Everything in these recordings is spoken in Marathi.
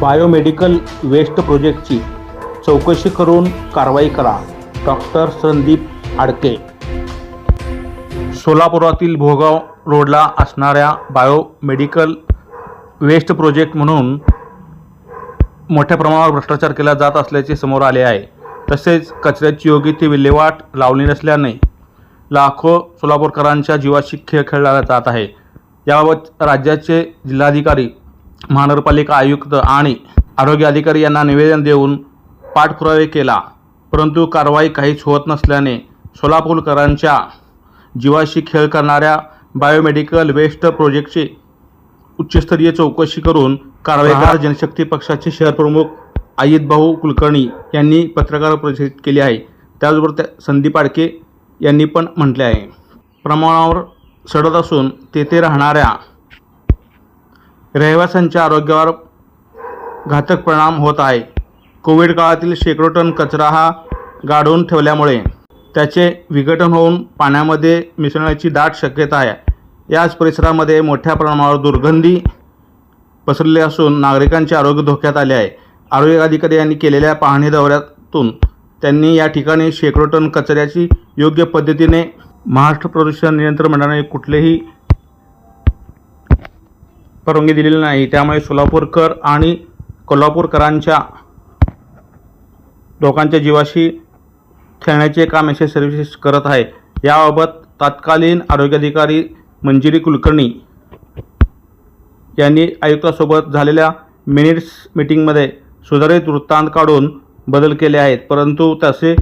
बायोमेडिकल वेस्ट प्रोजेक्टची चौकशी करून कारवाई करा. डॉक्टर संदीप आडके सोलापुरातील भोगाव रोडला असणाऱ्या बायोमेडिकल वेस्ट प्रोजेक्ट म्हणून मोठ्या प्रमाणावर भ्रष्टाचार केला जात असल्याचे समोर आले आहे. तसेच कचऱ्याची योग्य ती विल्हेवाट लावली नसल्याने लाखो सोलापूरकरांच्या जीवाशी खेळ खेळला जात आहे. याबाबत राज्याचे जिल्हाधिकारी महानगरपालिका आयुक्त आणि आरोग्य अधिकारी यांना निवेदन देऊन पाठपुरावे केला. परंतु कारवाई काहीच होत नसल्याने सोलापूरकरांच्या जीवाशी खेळ करणाऱ्या बायोमेडिकल वेस्ट प्रोजेक्टची उच्चस्तरीय चौकशी करून कारवाई करा जनशक्ती पक्षाचे शहर प्रमुख अजित भाऊ कुलकर्णी यांनी पत्रकार परिषद केली आहे. त्याचबरोबर त्या संदीप आडके यांनी पण म्हटले आहे. प्रमाणावर सडत असून तेथे राहणाऱ्या रहिवाशांच्या आरोग्यावर घातक परिणाम होत आहे. कोविड काळातील शेकडो टन कचरा हा गाडून ठेवल्यामुळे त्याचे विघटन होऊन पाण्यामध्ये मिसळण्याची दाट शक्यता आहे. याच परिसरामध्ये मोठ्या प्रमाणावर दुर्गंधी पसरली असून नागरिकांचे आरोग्य धोक्यात आले आहे. आरोग्य अधिकारी यांनी केलेल्या पाहणी दौऱ्यातून त्यांनी या ठिकाणी शेकडो टन कचऱ्याची योग्य पद्धतीने महाराष्ट्र प्रदूषण नियंत्रण मंडळाने कुठलेही परवानगी दिलेली नाही. त्यामुळे सोलापूरकर आणि कोल्हापूरकरांच्या लोकांच्या जीवाशी खेळण्याचे काम एस सर्व्हिसेस करत आहे. याबाबत तत्कालीन आरोग्य अधिकारी मंजिरी कुलकर्णी यांनी आयुक्तासोबत झालेल्या मिनिट्स मीटिंगमध्ये सुधारित वृत्तांत काढून बदल केले आहेत. परंतु तसे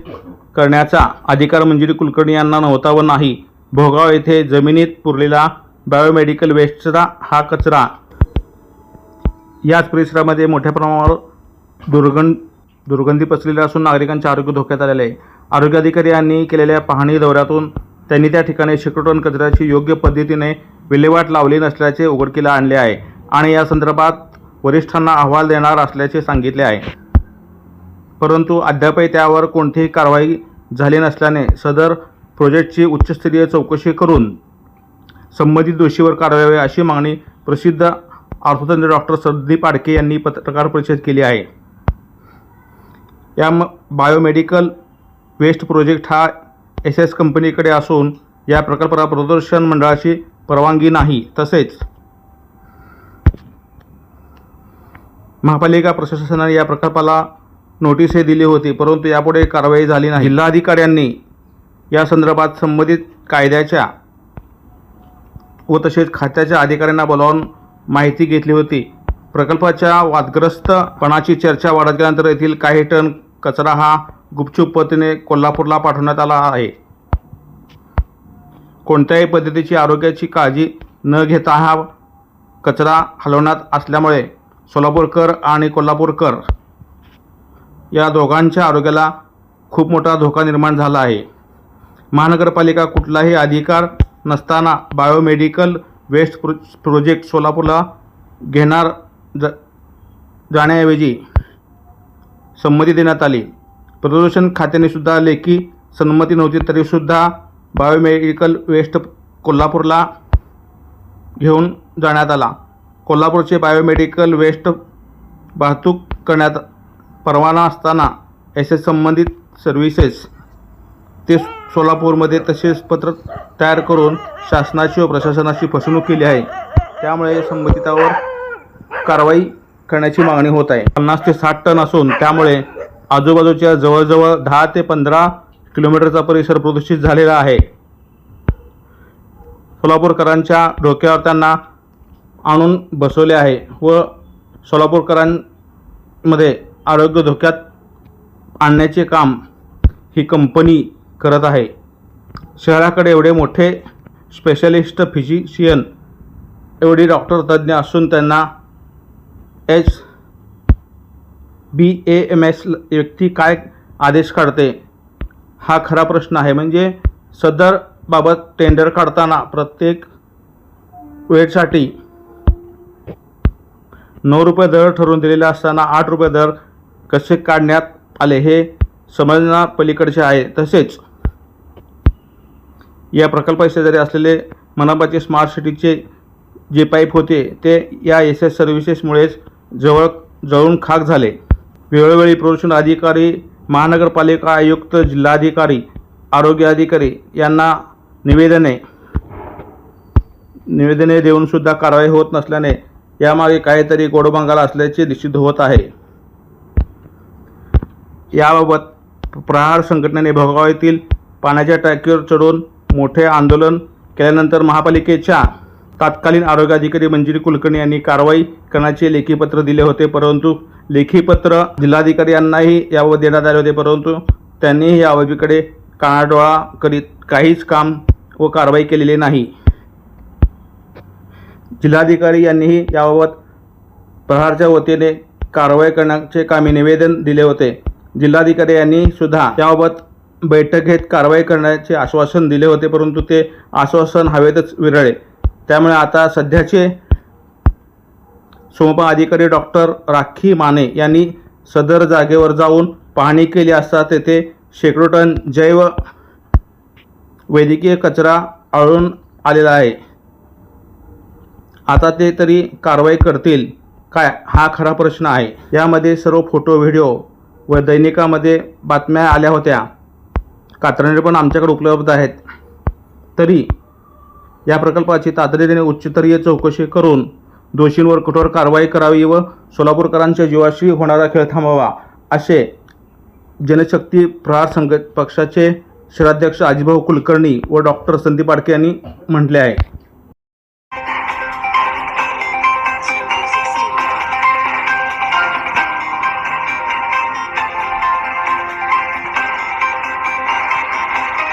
करण्याचा अधिकार मंजिरी कुलकर्णी यांना नव्हता व नाही. भोगाव येथे जमिनीत पुरलेला बायोमेडिकल वेस्टचा हा कचरा याच परिसरामध्ये मोठ्या प्रमाणावर दुर्गंध दुर्गंधी पसरलेली असून नागरिकांचे आरोग्य धोक्यात आलेले आहे. आरोग्य अधिकारी यांनी केलेल्या पाहणी दौऱ्यातून त्यांनी त्या ठिकाणी शेकडो कचऱ्याची योग्य पद्धतीने विल्हेवाट लावली नसल्याचे उघडकीला आणले आहे आणि या संदर्भात वरिष्ठांना अहवाल देणार असल्याचे सांगितले आहे. परंतु अद्यापही त्यावर कोणतीही कारवाई झाली नसल्याने सदर प्रोजेक्टची उच्चस्तरीय चौकशी करून संबंधित दोषीवर कारवाई अशी मागणी प्रसिद्ध अर्थतज्ञ डॉक्टर संदीप आडके यांनी पत्रकार परिषद केली आहे. या म बायोमेडिकल वेस्ट प्रोजेक्ट हा एस एस कंपनीकडे असून या प्रकल्पाला प्रदर्शन मंडळाची परवानगी नाही तसेच महापालिका प्रशासनाने या प्रकल्पाला नोटीसही दिली होती परंतु यापुढे कारवाई झाली नाही. जिल्हाधिकाऱ्यांनी या संदर्भात संबंधित कायद्याच्या व तसेच खात्याच्या अधिकाऱ्यांना बोलावून माहिती घेतली होती. प्रकल्पाच्या वादग्रस्तपणाची चर्चा वाढत गेल्यानंतर येथील काही टन कचरा हा गुपचूप पद्धतीने कोल्हापूरला पाठवण्यात आला आहे. कोणत्याही पद्धतीची आरोग्याची काळजी न घेता हा कचरा हलवण्यात असल्यामुळे सोलापूरकर आणि कोल्हापूरकर या दोघांच्या आरोग्याला खूप मोठा धोका निर्माण झाला आहे. महानगरपालिका कुठलाही अधिकार नसताना बायोमेडिकल वेस्ट प्रो प्रोजेक्ट सोलापूरला घेणार ज जाण्याऐवजी संमती देण्यात आली. प्रदूषण खात्याने सुद्धा लेखी संमती नव्हती तरीसुद्धा बायोमेडिकल वेस्ट कोल्हापूरला घेऊन जाण्यात आला. कोल्हापूरचे बायोमेडिकल वेस्ट वाहतूक करण्यात परवाना असताना एस एस संबंधित सर्व्हिसेस ते सोलापूरमध्ये तसेच पत्र तयार करून शासनाची व प्रशासनाची फसवणूक केली आहे. त्यामुळे संबंधितावर कारवाई करण्याची मागणी होत आहे. पन्नास ते साठ टन असून त्यामुळे आजूबाजूच्या जवळजवळ दहा ते पंधरा किलोमीटरचा परिसर प्रदूषित झालेला आहे. सोलापूरकरांच्या डोक्यावर त्यांना आणून बसवले आहे व सोलापूरकरांमध्ये आरोग्य धोक्यात आणण्याचे काम ही कंपनी करत आहे. शहराकडे एवढे मोठे स्पेशलिस्ट फिजिशियन एवढी डॉक्टर तज्ज्ञ असून त्यांना H B A M S व्यक्ती काय आदेश काढते? हा खरा प्रश्न आहे. म्हणजे सदर बाबत टेंडर काढताना प्रत्येक वेळसाठी नऊ रुपये दर ठरवून दिलेले असताना आठ रुपये दर कसे काढण्यात आले हे समजण्यापलीकडचे आहे. तसेच या प्रकल्पाशेजारी असलेले मनापाचे स्मार्ट सिटीचे जे पाईप होते ते या एस एस सर्व्हिसेसमुळेच जवळ जळून खाक झाले. वेळोवेळी प्रदूषण अधिकारी महानगरपालिका आयुक्त जिल्हाधिकारी आरोग्य अधिकारी यांना निवेदने निवेदने देऊनसुद्धा कारवाई होत नसल्याने यामागे काहीतरी गोडबंगाला असल्याचे निश्चित होत आहे. याबाबत प्रहार संघटनेने भोगाव पाण्याच्या टाकीवर चढून मोठे आंदोलन केल्यानंतर महापालिकेच्या तत्कालीन आरोग्य अधिकारी मंजिरी कुलकर्णी यांनी कारवाई करण्याचे लेखीपत्र दिले होते. परंतु लेखीपत्र जिल्हाधिकारी यांनाही यावर देण्यात आले होते. परंतु त्यांनीही या बाबीकडे कानाडोळा करीत काहीच काम व कारवाई केलेली नाही. जिल्हाधिकारी यांनीही याबाबत प्रहारच्या वतीने कारवाई करण्याचे कामी निवेदन दिले होते. जिल्हाधिकारी यांनी सुद्धा याबाबत बैठक घेत कारवाई करण्याचे आश्वासन दिले होते परंतु ते आश्वासन हवेतच विरळे. त्यामुळे आता सध्याचे सोमपा अधिकारी डॉक्टर राखी माने यांनी सदर जागेवर जाऊन पाहणी केली असता तेथे शेकडो टन जैव वैद्यकीय कचरा आळून आलेला आहे. आता ते तरी कारवाई करतील काय हा खरा प्रश्न आहे. यामध्ये सर्व फोटो व्हिडिओ व दैनिकामध्ये बातम्या आल्या होत्या. कात्रणे पण आमच्याकडे उपलब्ध आहेत. तरी या प्रकल्पाची तातडीने उच्चस्तरीय चौकशी करून दोषींवर कठोर कारवाई करावी व सोलापूरकरांच्या जीवाशी होणारा खेळ थांबावा असे जनशक्ती प्रहार संघ पक्षाचे शहराध्यक्ष अजिभाऊ कुलकर्णी व डॉक्टर संदीप आडके यांनी म्हटले आहे.